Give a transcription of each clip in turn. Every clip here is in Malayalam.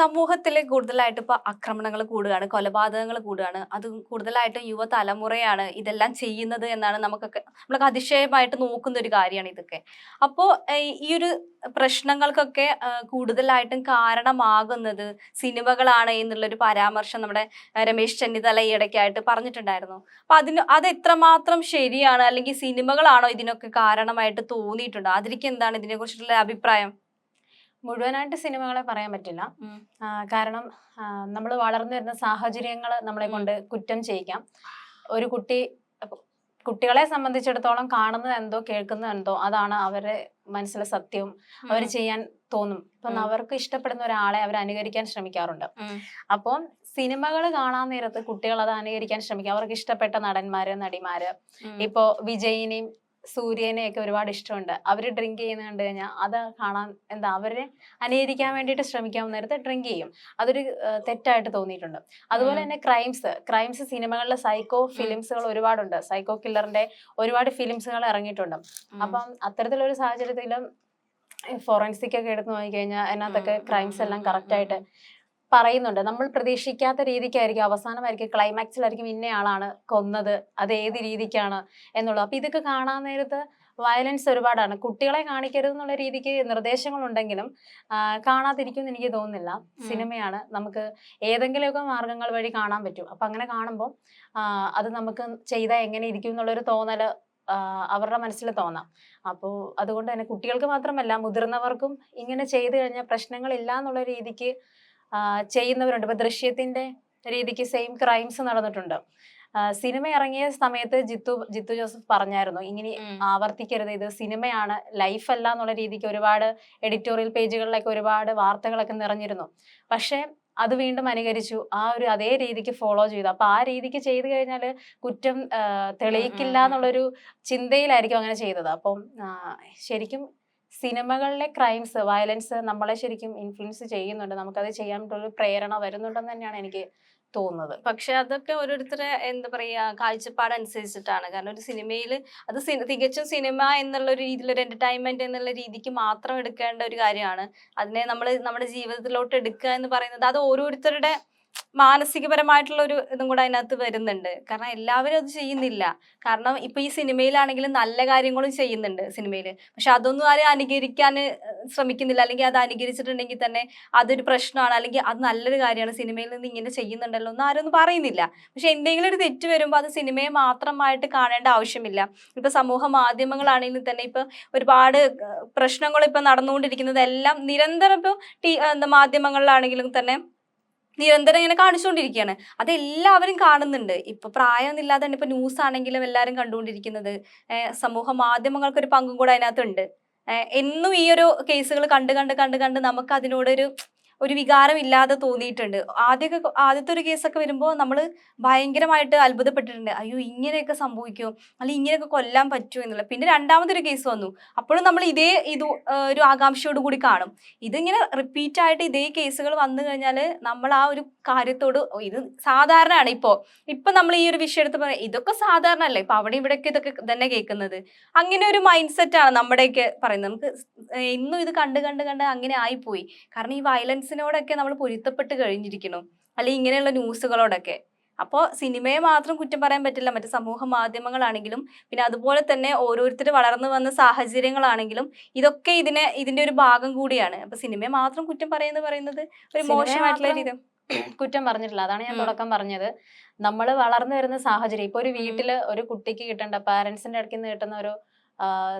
സമൂഹത്തിൽ കൂടുതലായിട്ട് ഇപ്പൊ ആക്രമണങ്ങൾ കൂടുകയാണ് കൊലപാതകങ്ങൾ കൂടുകയാണ്. അത് കൂടുതലായിട്ടും യുവതലമുറയാണ് ഇതെല്ലാം ചെയ്യുന്നത് എന്നാണ് നമുക്കൊക്കെ നമ്മളൊക്കെ അതിശയമായിട്ട് നോക്കുന്ന ഒരു കാര്യമാണ് ഇതൊക്കെ. അപ്പോ ഈ ഒരു പ്രശ്നങ്ങൾക്കൊക്കെ കൂടുതലായിട്ടും കാരണമാകുന്നത് സിനിമകളാണ് എന്നുള്ളൊരു പരാമർശം നമ്മുടെ രമേശ് ചെന്നിത്തല ഇടയ്ക്കായിട്ട് പറഞ്ഞിട്ടുണ്ടായിരുന്നു. അപ്പൊ അതിന് അത് എത്രമാത്രം ശരിയാണ് അല്ലെങ്കിൽ സിനിമകളാണോ ഇതിനൊക്കെ കാരണമായിട്ട് തോന്നിയിട്ടുണ്ടോ? അതിലേക്ക് എന്താണ് ഇതിനെ കുറിച്ചിട്ടുള്ള അഭിപ്രായം? മുഴുവനായിട്ട് സിനിമകളെ പറയാൻ പറ്റില്ല. കാരണം നമ്മൾ വളർന്നു വരുന്ന സാഹചര്യങ്ങൾ നമ്മളെ കൊണ്ട് കുറ്റം ചെയ്യിക്കാം. ഒരു കുട്ടി കുട്ടികളെ സംബന്ധിച്ചിടത്തോളം കാണുന്നത് എന്തോ കേൾക്കുന്നത് എന്തോ അതാണ് അവരെ മനസ്സിലെ സത്യവും അവർ ചെയ്യാൻ തോന്നും. ഇപ്പം അവർക്ക് ഇഷ്ടപ്പെടുന്ന ഒരാളെ അവർ അനുകരിക്കാൻ ശ്രമിക്കാറുണ്ട്. അപ്പോൾ സിനിമകൾ കാണാൻ നേരത്ത് കുട്ടികൾ അത് അനുകരിക്കാൻ ശ്രമിക്കും. അവർക്ക് ഇഷ്ടപ്പെട്ട നടന്മാര് നടിമാര്. ഇപ്പോ വിജയിനെയും സൂര്യനെയും ഒക്കെ ഒരുപാട് ഇഷ്ടമുണ്ട്. അവർ ഡ്രിങ്ക് ചെയ്യുന്ന കണ്ടു കഴിഞ്ഞാൽ അത് കാണാൻ എന്താ അവരെ അനുകരിക്കാൻ വേണ്ടിയിട്ട് ശ്രമിക്കാൻ നേരത്തെ ഡ്രിങ്ക് ചെയ്യും. അതൊരു തെറ്റായിട്ട് തോന്നിയിട്ടുണ്ട്. അതുപോലെ. തന്നെ ക്രൈംസ് ക്രൈംസ് സിനിമകളിലെ സൈക്കോ ഫിലിംസുകൾ ഒരുപാടുണ്ട്. സൈക്കോ കില്ലറിന്റെ ഒരുപാട് ഫിലിംസുകൾ ഇറങ്ങിയിട്ടുണ്ട്. അപ്പം അത്തരത്തിലൊരു സാഹചര്യത്തിലും ഫോറൻസിക് ഒക്കെ എടുത്ത് നോക്കിക്കഴിഞ്ഞാൽ അതിനകത്തൊക്കെ ക്രൈംസ് എല്ലാം കറക്റ്റായിട്ട് പറയുന്നുണ്ട്. നമ്മൾ പ്രതീക്ഷിക്കാത്ത രീതിക്കായിരിക്കും അവസാനമായിരിക്കും ക്ലൈമാക്സിലായിരിക്കും ഇന്നയാളാണ് കൊന്നത്. അത് ഏത് രീതിക്കാണ് എന്നുള്ളത്. അപ്പൊ ഇതൊക്കെ കാണാൻ നേരത്ത് വയലൻസ് ഒരുപാടാണ്. കുട്ടികളെ കാണിക്കരുത് എന്നുള്ള രീതിക്ക് നിർദ്ദേശങ്ങളുണ്ടെങ്കിലും കാണാതിരിക്കും എന്ന് എനിക്ക് തോന്നുന്നില്ല. സിനിമയാണ് നമുക്ക് ഏതെങ്കിലുമൊക്കെ മാർഗങ്ങൾ വഴി കാണാൻ പറ്റും. അപ്പൊ അങ്ങനെ കാണുമ്പോൾ അത് നമുക്ക് ചെയ്താൽ എങ്ങനെ ഇരിക്കും എന്നുള്ളൊരു തോന്നൽ അവരുടെ മനസ്സിൽ തോന്നാം. അപ്പോൾ അതുകൊണ്ട് തന്നെ കുട്ടികൾക്ക് മാത്രമല്ല മുതിർന്നവർക്കും ഇങ്ങനെ ചെയ്തു കഴിഞ്ഞാൽ പ്രശ്നങ്ങളില്ല എന്നുള്ള രീതിക്ക് ചെയ്യുന്നവരുണ്ട്. ഇപ്പൊ ദൃശ്യത്തിന്റെ രീതിക്ക് സെയിം ക്രൈംസ് നടന്നിട്ടുണ്ട്. സിനിമ ഇറങ്ങിയ സമയത്ത് ജിത്തു ജിത്തു ജോസഫ് പറഞ്ഞായിരുന്നു ഇങ്ങനെ. ആവർത്തിക്കരുത്. ഇത് സിനിമയാണ്. ലൈഫ് അല്ല എന്നുള്ള രീതിക്ക് ഒരുപാട് എഡിറ്റോറിയൽ പേജുകളിലൊക്കെ ഒരുപാട് വാർത്തകളൊക്കെ നിറഞ്ഞിരുന്നു. പക്ഷേ അത് വീണ്ടും അനുകരിച്ചു. ആ ഒരു അതേ രീതിക്ക് ഫോളോ ചെയ്തു. അപ്പൊ ആ രീതിക്ക് ചെയ്തു കഴിഞ്ഞാൽ കുറ്റം തെളിയിക്കില്ല. എന്നുള്ളൊരു ചിന്തയിലായിരിക്കും അങ്ങനെ ചെയ്തത്. അപ്പം ശരിക്കും സിനിമകളിലെ ക്രൈംസ് വയലൻസ് നമ്മളെ ശരിക്കും ഇൻഫ്ലുവൻസ് ചെയ്യുന്നുണ്ട്. നമുക്കത് ചെയ്യാൻ ഒരു പ്രേരണ വരുന്നുണ്ടെന്ന് തന്നെയാണ് എനിക്ക് തോന്നുന്നത്. പക്ഷെ അതൊക്കെ ഓരോരുത്തരെ എന്താ പറയാ കാഴ്ചപ്പാട് അനുസരിച്ചിട്ടാണ്. കാരണം ഒരു സിനിമയിൽ അത് തികച്ചും സിനിമ എന്നുള്ള ഒരു രീതിയിൽ ഒരു എന്റർടൈൻമെന്റ് എന്നുള്ള രീതിക്ക് മാത്രം എടുക്കേണ്ട ഒരു കാര്യമാണ്. അതിനെ നമ്മൾ നമ്മുടെ ജീവിതത്തിലോട്ട് എടുക്കുക എന്ന് പറയുന്നത്. അത് ഓരോരുത്തരുടെ മാനസികപരമായിട്ടുള്ള ഒരു ഇതും കൂടെ അതിനകത്ത് വരുന്നുണ്ട്. കാരണം എല്ലാവരും അത് ചെയ്യുന്നില്ല. കാരണം ഇപ്പൊ ഈ സിനിമയിലാണെങ്കിലും നല്ല കാര്യങ്ങളും ചെയ്യുന്നുണ്ട് സിനിമയിൽ പക്ഷെ അതൊന്നും ആരും അനുകരിക്കാൻ ശ്രമിക്കുന്നില്ല. അല്ലെങ്കിൽ അത് അനുകരിച്ചിട്ടുണ്ടെങ്കിൽ തന്നെ അതൊരു പ്രശ്നമാണ്. അല്ലെങ്കിൽ അത് നല്ലൊരു കാര്യമാണ്. സിനിമയിൽ നിന്ന് ഇങ്ങനെ ചെയ്യുന്നുണ്ടല്ലോ എന്ന് ആരും പറയുന്നില്ല. പക്ഷെ എന്തെങ്കിലും ഒരു തെറ്റ് വരുമ്പോൾ അത് സിനിമയെ മാത്രമായിട്ട് കാണേണ്ട ആവശ്യമില്ല. ഇപ്പൊ സമൂഹ മാധ്യമങ്ങളാണെങ്കിൽ തന്നെ ഇപ്പൊ ഒരുപാട് പ്രശ്നങ്ങൾ ഇപ്പൊ നടന്നുകൊണ്ടിരിക്കുന്നത് എല്ലാം നിരന്തരം ഇപ്പൊ മാധ്യമങ്ങളിലാണെങ്കിലും തന്നെ നിരന്തരം ഇങ്ങനെ കാണിച്ചുകൊണ്ടിരിക്കുകയാണ് അത് എല്ലാവരും കാണുന്നുണ്ട്. ഇപ്പൊ പ്രായമൊന്നുമില്ലാതെ തന്നെ ഇപ്പൊ ന്യൂസ് ആണെങ്കിലും എല്ലാവരും കണ്ടുകൊണ്ടിരിക്കുന്നത് സമൂഹ മാധ്യമങ്ങൾക്കൊരു പങ്കും കൂടെ അതിനകത്തുണ്ട്. എന്നും ഈ ഒരു കേസുകൾ കണ്ട് കണ്ട് കണ്ട് കണ്ട് നമുക്ക് അതിനോടൊരു ഒരു വികാരം ഇല്ലാതെ തോന്നിയിട്ടുണ്ട്. ആദ്യമൊക്കെ ആദ്യത്തെ ഒരു കേസൊക്കെ വരുമ്പോൾ നമ്മൾ ഭയങ്കരമായിട്ട് അത്ഭുതപ്പെട്ടിട്ടുണ്ട്. അയ്യോ ഇങ്ങനെയൊക്കെ സംഭവിക്കുമോ അല്ലെങ്കിൽ ഇങ്ങനെയൊക്കെ കൊല്ലാൻ പറ്റുമോ എന്നുള്ള. പിന്നെ രണ്ടാമതൊരു കേസ് വന്നു. അപ്പോഴും നമ്മൾ ഇതേ ഇത് ഒരു ആകാംക്ഷയോട് കൂടി കാണും. ഇതിങ്ങനെ റിപ്പീറ്റ് ആയിട്ട് ഇതേ കേസുകൾ വന്നു കഴിഞ്ഞാൽ നമ്മൾ ആ ഒരു കാര്യത്തോട് "ഓ, ഇത് സാധാരണയാണ് ഇപ്പോൾ ഇപ്പം നമ്മൾ ഈ ഒരു വിഷയം എടുത്ത് പറയാം ഇതൊക്കെ സാധാരണ അല്ലേ ഇപ്പം അവിടെ ഇവിടെയൊക്കെ ഇതൊക്കെ തന്നെ കേൾക്കുന്നത്. അങ്ങനെ ഒരു മൈൻഡ് സെറ്റാണ് നമ്മുടെയൊക്കെ പറയുന്നത്. നമുക്ക് ഇന്നും ഇത് കണ്ട് കണ്ട് കണ്ട് അങ്ങനെ ആയിപ്പോയി. കാരണം ഈ വയലൻസിനോടൊക്കെ നമ്മൾ പൊരുത്തപ്പെട്ട് കഴിഞ്ഞിരിക്കുന്നു. അല്ലെങ്കിൽ ഇങ്ങനെയുള്ള ന്യൂസുകളോടൊക്കെ അപ്പോൾ സിനിമയെ മാത്രം കുറ്റം പറയാൻ പറ്റില്ല. മറ്റ് സമൂഹ മാധ്യമങ്ങളാണെങ്കിലും പിന്നെ അതുപോലെ തന്നെ ഓരോരുത്തർ വളർന്നു വന്ന സാഹചര്യങ്ങളാണെങ്കിലും ഇതൊക്കെ ഇതിനെ ഇതിന്റെ ഒരു ഭാഗം കൂടിയാണ്. അപ്പൊ സിനിമയെ മാത്രം കുറ്റം പറയുന്നത് പറയുന്നത് ഒരു മോശമായിട്ടുള്ള രീതി. കുറ്റം പറഞ്ഞിട്ടില്ല. അതാണ് ഞാൻ തുടക്കം പറഞ്ഞത്. നമ്മൾ വളർന്നു വരുന്ന സാഹചര്യം ഇപ്പൊ ഒരു വീട്ടിൽ ഒരു കുട്ടിക്ക് കിട്ടേണ്ട പാരന്റ്സിന്റെ അടുക്കിൽ നിന്ന് കിട്ടുന്ന ഒരു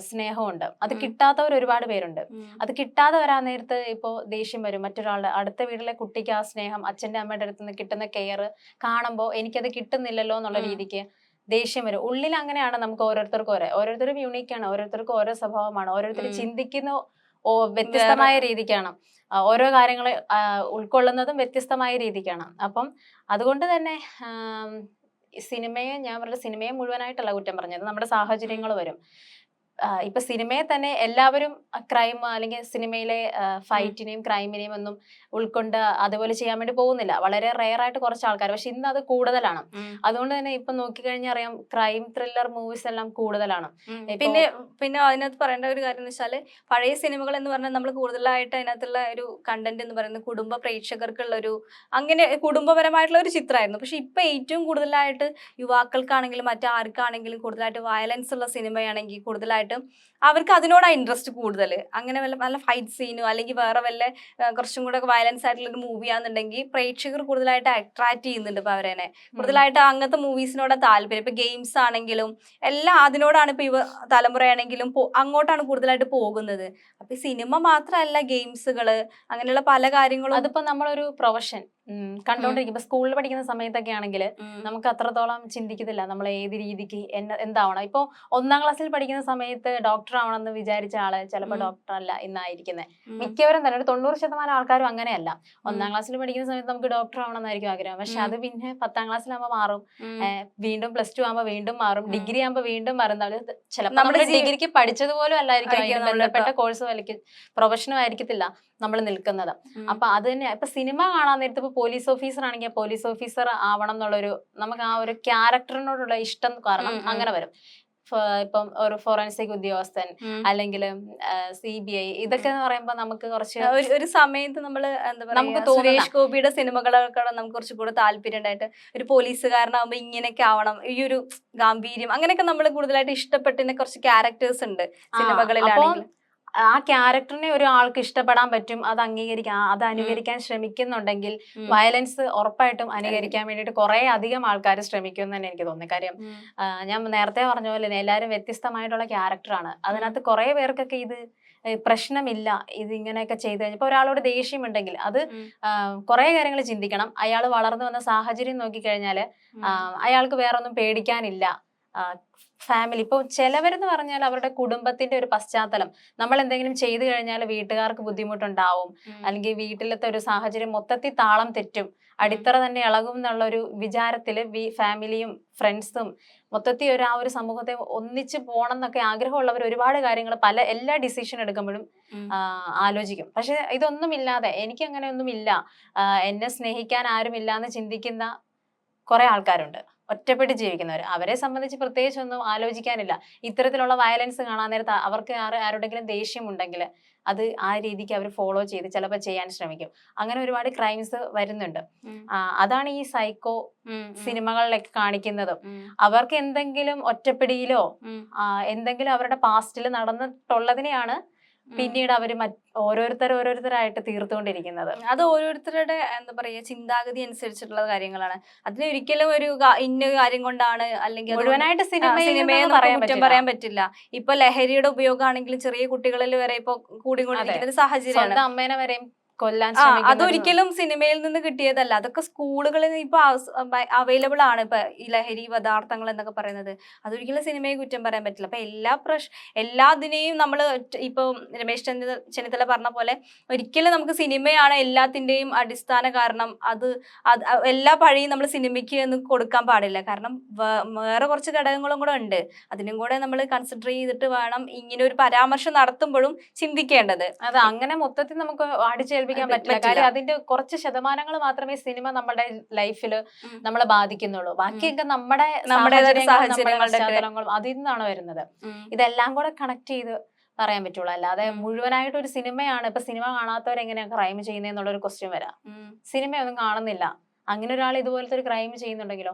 സ്നേഹമുണ്ട്. അത് കിട്ടാത്തവർ ഒരുപാട് പേരുണ്ട്. അത് കിട്ടാതെ വരാൻ നേരത്ത് ഇപ്പോൾ ദേഷ്യം വരും. മറ്റൊരാളുടെ അടുത്ത വീട്ടിലെ കുട്ടിക്ക് ആ സ്നേഹം അച്ഛന്റെ അമ്മയുടെ അടുത്ത് നിന്ന് കിട്ടുന്ന കെയർ കാണുമ്പോൾ എനിക്കത് കിട്ടുന്നില്ലല്ലോ എന്നുള്ള രീതിക്ക് ദേഷ്യം വരും. ഉള്ളിൽ അങ്ങനെയാണ് നമുക്ക് ഓരോരുത്തർക്കും ഓരോ ഓരോരുത്തരും യൂണീക്കാണ് ഓരോരുത്തർക്കും ഓരോ സ്വഭാവമാണ്. ഓരോരുത്തർ ചിന്തിക്കുന്ന ഓ വ്യത്യസ്തമായ രീതിക്കാണ്. ഓരോ കാര്യങ്ങൾ ഉൾക്കൊള്ളുന്നതും വ്യത്യസ്തമായ രീതിക്കാണ്. അപ്പം അതുകൊണ്ട് തന്നെ സിനിമയെ ഞാൻ പറഞ്ഞ സിനിമയെ മുഴുവനായിട്ടല്ല കുറ്റം പറഞ്ഞത്. നമ്മുടെ സാഹചര്യങ്ങൾ വരും. ഇപ്പൊ സിനിമയെ തന്നെ എല്ലാവരും ക്രൈം അല്ലെങ്കിൽ സിനിമയിലെ ഫൈറ്റിനെയും ക്രൈമിനെയും ഒന്നും ഉൾക്കൊണ്ട് അതുപോലെ ചെയ്യാൻ വേണ്ടി പോകുന്നില്ല. വളരെ റെയർ ആയിട്ട് കുറച്ച് ആൾക്കാർ പക്ഷെ ഇന്ന് അത് കൂടുതലാണ്. അതുകൊണ്ട് തന്നെ ഇപ്പൊ നോക്കിക്കഴിഞ്ഞാൽ അറിയാം ക്രൈം ത്രില്ലർ മൂവീസ് എല്ലാം കൂടുതലാണ്. പിന്നെ പിന്നെ അതിനകത്ത് പറയേണ്ട ഒരു കാര്യം എന്ന് വെച്ചാൽ പഴയ സിനിമകൾ എന്ന് പറഞ്ഞാൽ നമ്മൾ കൂടുതലായിട്ട് അതിനകത്തുള്ള ഒരു കണ്ടന്റ് എന്ന് പറയുന്നത് കുടുംബ പ്രേക്ഷകർക്കുള്ള ഒരു അങ്ങനെ കുടുംബപരമായിട്ടുള്ള ഒരു ചിത്രമായിരുന്നു. പക്ഷെ ഇപ്പൊ ഏറ്റവും കൂടുതലായിട്ട് യുവാക്കൾക്കാണെങ്കിലും മറ്റാർക്കാണെങ്കിലും കൂടുതലായിട്ട് വയലൻസ് ഉള്ള സിനിമയാണെങ്കിൽ കൂടുതലായിട്ടും അവർക്ക് അതിനോടാണ് ഇൻട്രസ്റ്റ് കൂടുതൽ അങ്ങനെ വല്ല നല്ല ഫൈറ്റ് സീനോ അല്ലെങ്കിൽ വേറെ വല്ല കുറച്ചും കൂടെ വയലൻസ് ആയിട്ടുള്ള ഒരു മൂവി ആണെന്നുണ്ടെങ്കിൽ പ്രേക്ഷകർ കൂടുതലായിട്ട് അട്രാക്ട് ചെയ്യുന്നുണ്ട് ഇപ്പൊ അവരെ കൂടുതലായിട്ട് അങ്ങനത്തെ മൂവീസിനോട് താല്പര്യം. ഇപ്പൊ ഗെയിംസ് ആണെങ്കിലും എല്ലാം അതിനോടാണ് ഇപ്പൊ യുവ തലമുറയാണെങ്കിലും അങ്ങോട്ടാണ് കൂടുതലായിട്ട് പോകുന്നത്. അപ്പൊ സിനിമ മാത്രമല്ല ഗെയിംസുകൾ അങ്ങനെയുള്ള പല കാര്യങ്ങളും അതിപ്പോ നമ്മളൊരു പ്രൊഫഷൻ കണ്ടോണ്ടിരിക്കും സ്കൂളിൽ പഠിക്കുന്ന സമയത്തൊക്കെ ആണെങ്കിൽ നമുക്ക് അത്രത്തോളം ചിന്തിക്കത്തില്ല. നമ്മൾ ഏത് രീതിക്ക് എന്താവണം. ഇപ്പൊ ഒന്നാം ക്ലാസ്സിൽ പഠിക്കുന്ന സമയത്ത് ഡോക്ടർ ആവണം എന്ന് വിചാരിച്ച ആൾ ചിലപ്പോൾ ഡോക്ടർ അല്ല ഇന്നായിരിക്കുന്നത് മിക്കവരും തന്നെ. ഒരു തൊണ്ണൂറ് ശതമാനം ആൾക്കാരും അങ്ങനെയല്ല. ഒന്നാം ക്ലാസ്സിൽ പഠിക്കുന്ന സമയത്ത് നമുക്ക് ഡോക്ടർ ആവണമെന്നായിരിക്കും ആഗ്രഹം. പക്ഷെ അത് പിന്നെ പത്താം ക്ലാസ്സിലാകുമ്പോൾ മാറും. വീണ്ടും പ്ലസ് ടു ആകുമ്പോൾ വീണ്ടും മാറും. ഡിഗ്രി ആകുമ്പോൾ വീണ്ടും മാറും. ചിലപ്പോൾ നമ്മുടെ ഡിഗ്രിക്ക് പഠിച്ചത് പോലും അല്ലായിരിക്കും ബന്ധപ്പെട്ട കോഴ്സും പ്രൊഫഷനും ആയിരിക്കത്തില്ല. നമ്മൾ നിൽക്കുന്നത്. അപ്പൊ അത് തന്നെ ഇപ്പൊ സിനിമ കാണാൻ നേരത്തെ ഇപ്പൊ പോലീസ് ഓഫീസർ ആണെങ്കിൽ പോലീസ് ഓഫീസർ ആവണം എന്നുള്ളൊരു നമുക്ക് ആ ഒരു ക്യാരക്ടറിനോടുള്ള ഇഷ്ടം കാരണം. അങ്ങനെ വരും. ഇപ്പം ഒരു ഫോറൻസിക് ഉദ്യോഗസ്ഥൻ അല്ലെങ്കിൽ സി ബി ഐ ഇതൊക്കെ എന്ന് പറയുമ്പോൾ നമുക്ക് കുറച്ച് ഒരു സമയത്ത് നമ്മൾ എന്താ പറയുക നമുക്ക് സുരേഷ് ഗോപിയുടെ സിനിമകളൊക്കെ നമുക്ക് കുറച്ച് കൂടെ താല്പര്യം ഉണ്ടായിട്ട് ഒരു പോലീസുകാരനാകുമ്പോൾ ഇങ്ങനെയൊക്കെ ആവണം. ഈ ഒരു ഗാംഭീര്യം അങ്ങനെയൊക്കെ നമ്മൾ കൂടുതലായിട്ട് ഇഷ്ടപ്പെട്ടിരുന്ന കുറച്ച് ക്യാരക്ടേഴ്സ് ഉണ്ട് സിനിമകളിലാണ് സിനിമകളിലാണെങ്കിൽ ആ ക്യാരക്ടറിനെ ഒരാൾക്ക് ഇഷ്ടപ്പെടാൻ പറ്റും അത് അംഗീകരിക്കാൻ അത് അനുകരിക്കാൻ ശ്രമിക്കുന്നുണ്ടെങ്കിൽ വയലൻസ് ഉറപ്പായിട്ടും അനുകരിക്കാൻ വേണ്ടിയിട്ട് കുറെ അധികം ആൾക്കാർ ശ്രമിക്കും തന്നെ എനിക്ക് തോന്നുന്നു. കാര്യം ഞാൻ നേരത്തെ പറഞ്ഞ പോലെ തന്നെ എല്ലാവരും വ്യത്യസ്തമായിട്ടുള്ള ക്യാരക്ടറാണ്. അതിനകത്ത് കുറെ പേർക്കൊക്കെ ഇത് പ്രശ്നമില്ല. ഇത് ഇങ്ങനെയൊക്കെ ചെയ്ത് കഴിഞ്ഞാൽ ഇപ്പൊ ഒരാളോട് ദേഷ്യമുണ്ടെങ്കിൽ അത്. കുറെ കാര്യങ്ങൾ ചിന്തിക്കണം. അയാൾ വളർന്നു വന്ന സാഹചര്യം നോക്കിക്കഴിഞ്ഞാൽ അയാൾക്ക് വേറൊന്നും പേടിക്കാനില്ല. ഫാമിലി ഇപ്പോൾ ചിലവരെന്ന് പറഞ്ഞാൽ അവരുടെ കുടുംബത്തിന്റെ ഒരു പശ്ചാത്തലം. നമ്മൾ എന്തെങ്കിലും ചെയ്തു കഴിഞ്ഞാൽ വീട്ടുകാർക്ക് ബുദ്ധിമുട്ടുണ്ടാവും. അല്ലെങ്കിൽ വീട്ടിലത്തെ ഒരു സാഹചര്യം മൊത്തത്തിൽ താളം തെറ്റും. അടിത്തറ തന്നെ ഇളകും എന്നുള്ള ഒരു വിചാരത്തിൽ ഫാമിലിയും ഫ്രണ്ട്സും മൊത്തത്തിൽ ഒരു ആ ഒരു സമൂഹത്തെ ഒന്നിച്ച് പോകണം എന്നൊക്കെ ആഗ്രഹമുള്ളവർ ഒരുപാട് കാര്യങ്ങൾ പല എല്ലാ ഡിസിഷൻ എടുക്കുമ്പോഴും ആലോചിക്കും. പക്ഷെ ഇതൊന്നുമില്ലാതെ എനിക്ക് അങ്ങനെ ഒന്നും ഇല്ല എന്നെ സ്നേഹിക്കാൻ ആരുമില്ല എന്ന് ചിന്തിക്കുന്ന കുറെ ആൾക്കാരുണ്ട്. ഒറ്റപ്പെട്ട് ജീവിക്കുന്നവർ അവരെ സംബന്ധിച്ച് പ്രത്യേകിച്ച് ഒന്നും ആലോചിക്കാനില്ല. ഇത്തരത്തിലുള്ള വയലൻസ് കാണാൻ നേരത്ത് അവർക്ക് ആറ് ആരുടെങ്കിലും ദേഷ്യം ഉണ്ടെങ്കിൽ അത് ആ രീതിക്ക് അവർ ഫോളോ ചെയ്ത് ചിലപ്പോൾ ചെയ്യാൻ ശ്രമിക്കും. അങ്ങനെ ഒരുപാട് ക്രൈംസ് വരുന്നുണ്ട്. അതാണ് ഈ സൈക്കോ. സിനിമകളിലൊക്കെ കാണിക്കുന്നതും. അവർക്ക് എന്തെങ്കിലും ഒറ്റപ്പിടിയിലോ എന്തെങ്കിലും അവരുടെ പാസ്റ്റിൽ നടന്നിട്ടുള്ളതിനെയാണ്. പിന്നീട് അവർ ഓരോരുത്തർ ഓരോരുത്തരായിട്ട് തീർത്തുകൊണ്ടിരിക്കുന്നത്. അത് ഓരോരുത്തരുടെ എന്താ പറയാ ചിന്താഗതി അനുസരിച്ചിട്ടുള്ള കാര്യങ്ങളാണ്. അതിന് ഒരിക്കലും ഒരു ഇന്ന കാര്യം കൊണ്ടാണ് അല്ലെങ്കിൽ മുഴുവനായിട്ട് സിനിമ സിനിമയെ കുറ്റം പറ്റില്ല. പറയാൻ പറ്റില്ല. ഇപ്പൊ ലഹരിയുടെ ഉപയോഗമാണെങ്കിലും ചെറിയ കുട്ടികളിൽ വരെ ഇപ്പൊ കൂടിക്കൊണ്ടിരിക്കുന്ന ഒരു സാഹചര്യമാണ്. അമ്മേനെ വരെയും കൊല്ലാൻ അതൊരിക്കലും സിനിമയിൽ നിന്ന് കിട്ടിയതല്ല. അതൊക്കെ സ്കൂളുകളിൽ ഇപ്പൊ അവൈലബിൾ ആണ് ഇപ്പൊ ഈ ലഹരി പദാർത്ഥങ്ങൾ എന്നൊക്കെ പറയുന്നത്. അതൊരിക്കലും സിനിമയെ കുറ്റം പറയാൻ പറ്റില്ല. അപ്പൊ എല്ലാ പ്രശ് എല്ലാത്തിനെയും നമ്മൾ ഇപ്പൊ രമേശ് ചെന്നിത്തല ചെന്നിത്തല പറഞ്ഞ പോലെ ഒരിക്കലും നമുക്ക് സിനിമയാണ് എല്ലാത്തിന്റെയും അടിസ്ഥാന കാരണം. അത് എല്ലാ പഴിയും നമ്മൾ സിനിമയ്ക്ക് എന്ന് കൊടുക്കാൻ പാടില്ല. കാരണം വേറെ കുറച്ച് ഘടകങ്ങളും കൂടെ ഉണ്ട്. അതിനും കൂടെ നമ്മൾ കൺസിഡർ ചെയ്തിട്ട് വേണം ഇങ്ങനെ ഒരു പരാമർശം നടത്തുമ്പോഴും ചിന്തിക്കേണ്ടത്. അത് അങ്ങനെ മൊത്തത്തിൽ നമുക്ക് അടിച്ചേൽപ്പിക്കാൻ അത് പറ്റില്ല. കാര്യം അതിന്റെ കുറച്ച് ശതമാനങ്ങൾ മാത്രമേ സിനിമ നമ്മുടെ ലൈഫിൽ നമ്മളെ ബാധിക്കുന്നുള്ളൂ. ബാക്കിയൊക്കെ നമ്മുടെ നമ്മുടെ സാഹചര്യങ്ങളും, അതിൽ നിന്നാണ് വരുന്നത്. ഇതെല്ലാം കൂടെ കണക്ട് ചെയ്ത് പറയാൻ പറ്റുള്ളൂ. അല്ലാതെ മുഴുവനായിട്ട് ഒരു സിനിമയാണ്. ഇപ്പൊ സിനിമ കാണാത്തവരെങ്ങനെയാണ് ക്രൈം ചെയ്യുന്നതെന്നുള്ള ഒരു ക്വസ്റ്റ്യൻ വരാം. സിനിമയൊന്നും കാണുന്നില്ല. അങ്ങനെ ഒരാൾ ഇതുപോലത്തെ ഒരു ക്രൈം ചെയ്യുന്നുണ്ടെങ്കിലോ?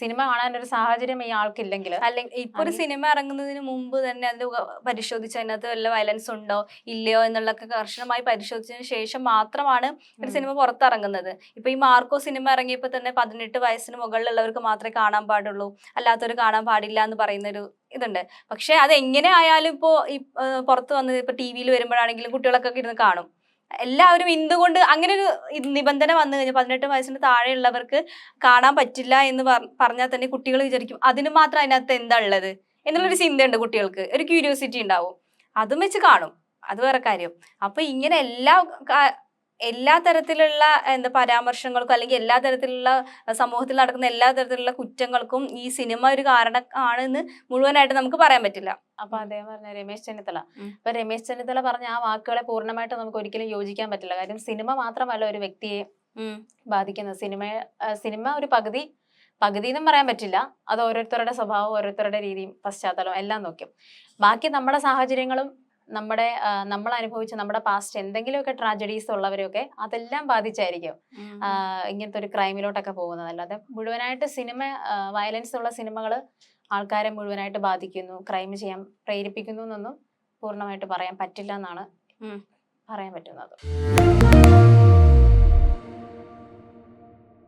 സിനിമ കാണാൻ ഒരു സാഹചര്യം ഈ ആൾക്കില്ലെങ്കിൽ അല്ലെങ്കിൽ ഇപ്പൊ ഒരു സിനിമ ഇറങ്ങുന്നതിന് മുമ്പ് തന്നെ അത് പരിശോധിച്ച് അതിനകത്ത് വല്ല വയലൻസ് ഉണ്ടോ ഇല്ലയോ എന്നുള്ളതൊക്കെ കർശനമായി പരിശോധിച്ചതിന് ശേഷം മാത്രമാണ് ഒരു സിനിമ പുറത്തിറങ്ങുന്നത്. ഇപ്പൊ ഈ മാർക്കോ സിനിമ ഇറങ്ങിയപ്പോ തന്നെ പതിനെട്ട് വയസ്സിന് മുകളിലുള്ളവർക്ക് മാത്രമേ കാണാൻ പാടുള്ളൂ അല്ലാത്തവർ കാണാൻ പാടില്ല എന്ന് പറയുന്ന ഒരു ഇതുണ്ട്. പക്ഷെ അത് എങ്ങനെ ആയാലും ഇപ്പോ ഈ പുറത്ത് വന്നത് ഇപ്പൊ ടി വിയിൽ വരുമ്പോഴാണെങ്കിലും കുട്ടികളൊക്കെ ഇരുന്ന് കാണും. എല്ലാവരും ഇന്ദുകൊണ്ട് അങ്ങനെ ഒരു നിബന്ധന വന്നു കഴിഞ്ഞാൽ പതിനെട്ട് വയസ്സിന് താഴെയുള്ളവർക്ക് കാണാൻ പറ്റില്ല എന്ന് പറഞ്ഞാൽ തന്നെ കുട്ടികൾ വിചാരിക്കും അതിന് മാത്രം അതിനകത്ത് എന്താ ഉള്ളത്? എന്നുള്ളൊരു ചിന്തയുണ്ട് കുട്ടികൾക്ക്. ഒരു ക്യൂരിയോസിറ്റി ഉണ്ടാവും. അതും വെച്ച് കാണും. അത് വേറെ കാര്യം. അപ്പൊ ഇങ്ങനെ എല്ലാ എല്ലാ തരത്തിലുള്ള എന്താ പരാമർശങ്ങൾക്കും അല്ലെങ്കിൽ എല്ലാ തരത്തിലുള്ള സമൂഹത്തിൽ നടക്കുന്ന എല്ലാ തരത്തിലുള്ള കുറ്റങ്ങൾക്കും ഈ സിനിമ ഒരു കാരണം ആണെന്ന് മുഴുവനായിട്ട് നമുക്ക് പറയാൻ പറ്റില്ല. അപ്പൊ അദ്ദേഹം പറഞ്ഞ രമേശ് ചെന്നിത്തല. അപ്പൊ രമേശ് ചെന്നിത്തല പറഞ്ഞ ആ വാക്കുകളെ പൂർണമായിട്ട് നമുക്ക് ഒരിക്കലും യോജിക്കാൻ പറ്റില്ല. കാര്യം സിനിമ മാത്രമല്ല ഒരു വ്യക്തിയെ ബാധിക്കുന്നത്. സിനിമ സിനിമ ഒരു പകുതി പകുതി എന്നും പറയാൻ പറ്റില്ല. അത് ഓരോരുത്തരുടെ സ്വഭാവം ഓരോരുത്തരുടെ രീതിയും പശ്ചാത്തലവും എല്ലാം നോക്കും ബാക്കി നമ്മുടെ സാഹചര്യങ്ങളും നമ്മുടെ നമ്മൾ അനുഭവിച്ച നമ്മുടെ പാസ്റ്റ് എന്തെങ്കിലുമൊക്കെ ട്രാജഡീസ് ഉള്ളവരൊക്കെ അതെല്ലാം ബാധിച്ചായിരിക്കും ഇങ്ങനത്തെ ഒരു ക്രൈമിലോട്ടൊക്കെ പോകുന്നത്. അല്ലാതെ മുഴുവനായിട്ട് സിനിമ വയലൻസ് ഉള്ള സിനിമകൾ ആൾക്കാരെ മുഴുവനായിട്ട് ബാധിക്കുന്നു ക്രൈം ചെയ്യാൻ പ്രേരിപ്പിക്കുന്നു എന്നൊന്നും പൂർണമായിട്ട് പറയാൻ പറ്റില്ല എന്നാണ് പറയാൻ പറ്റുന്നത്.